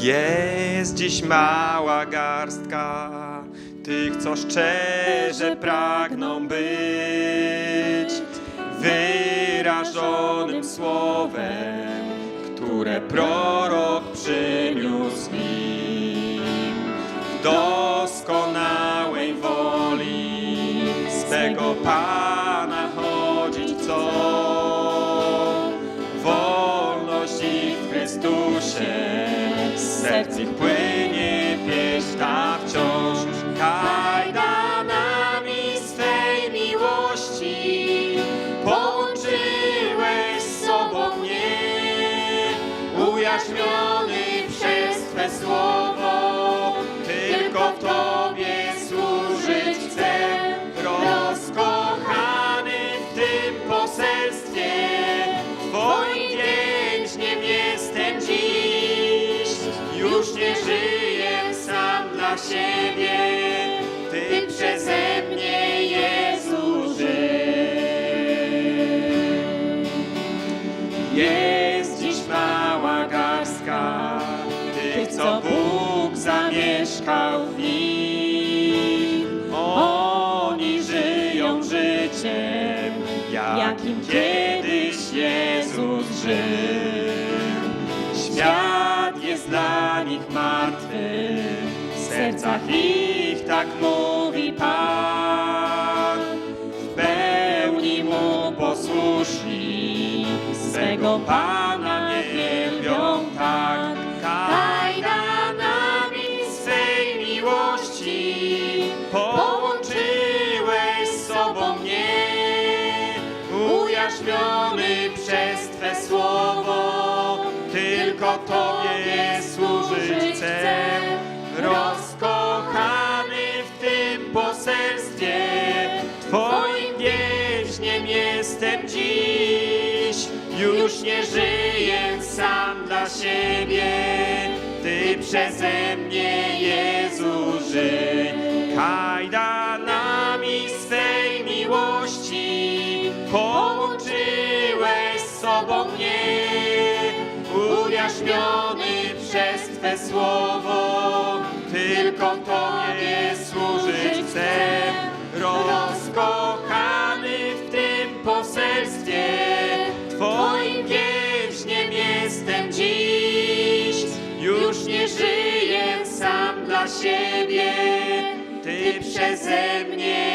Jest dziś mała garstka tych, co szczerze pragną być wyrażonym słowem, które prorok przyniósł im. W doskonałej woli swego Pana chodzić chcą. Wolność ich w Chrystusie, z serc. Ich płynie pieśń ta wciąż. Kajdanami swej miłości. Połączyłeś z sobą mnie, ujarzmiony przez Twe słowo, siebie, Ty przeze mnie, Jezu, żyj. Jest dziś mała garstka tych, co Bóg zamieszkał w nich. Oni żyją życiem, jakim kiedyś Jezus żył. Sercach ich tak mówi Pan. W pełni Mu posłuszni, swego Pana wielbią tak. Kajdanami swej miłości połączyłeś z sobą mnie, ujarzmiony przez Twe słowo, tylko Tobie służyć jestem dziś. Już nie żyję sam dla siebie, Ty przeze mnie, Jezu, żyj. Kajdanami swej miłości połączyłeś sobą mnie, ujarzmiony przez Twe słowo, tylko Tobie służyć chcę. Ty przeze mnie.